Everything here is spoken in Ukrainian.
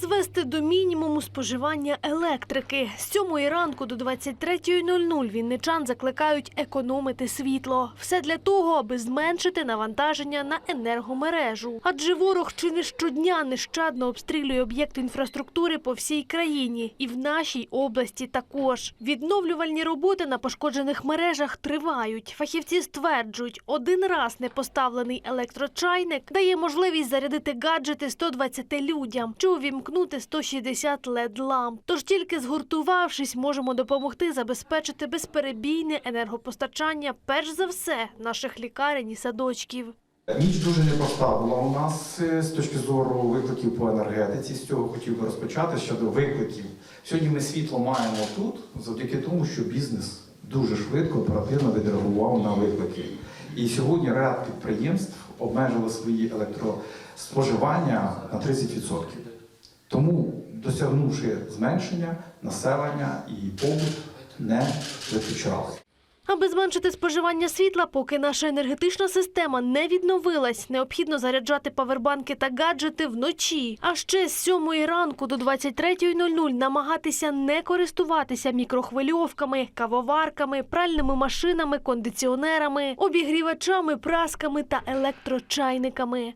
Звести до мінімуму споживання електрики. З 7 ранку до 23.00 вінничан закликають економити світло. Все для того, аби зменшити навантаження на енергомережу. Адже ворог чи не щодня нещадно обстрілює об'єкти інфраструктури по всій країні. І в нашій області також. Відновлювальні роботи на пошкоджених мережах тривають. Фахівці стверджують, один раз не поставлений електрочайник дає можливість зарядити гаджети 120 людям чи увімкнути 160 LED-ламп. Тож тільки згуртувавшись, можемо допомогти забезпечити безперебійне енергопостачання, перш за все, наших лікарень і садочків. Ніч дуже непроста була у нас е, з точки зору викликів по енергетиці. З цього хотів би розпочати щодо викликів. Сьогодні ми світло маємо тут завдяки тому, що бізнес дуже швидко, оперативно відреагував на виклики. І сьогодні ряд підприємств обмежили свої електроспоживання на 30%. Тому, досягнувши зменшення, населення і побут не виключали. Аби зменшити споживання світла, поки наша енергетична система не відновилась, необхідно заряджати павербанки та гаджети вночі. А ще з 7 ранку до 23.00 намагатися не користуватися мікрохвильовками, кавоварками, пральними машинами, кондиціонерами, обігрівачами, прасками та електрочайниками.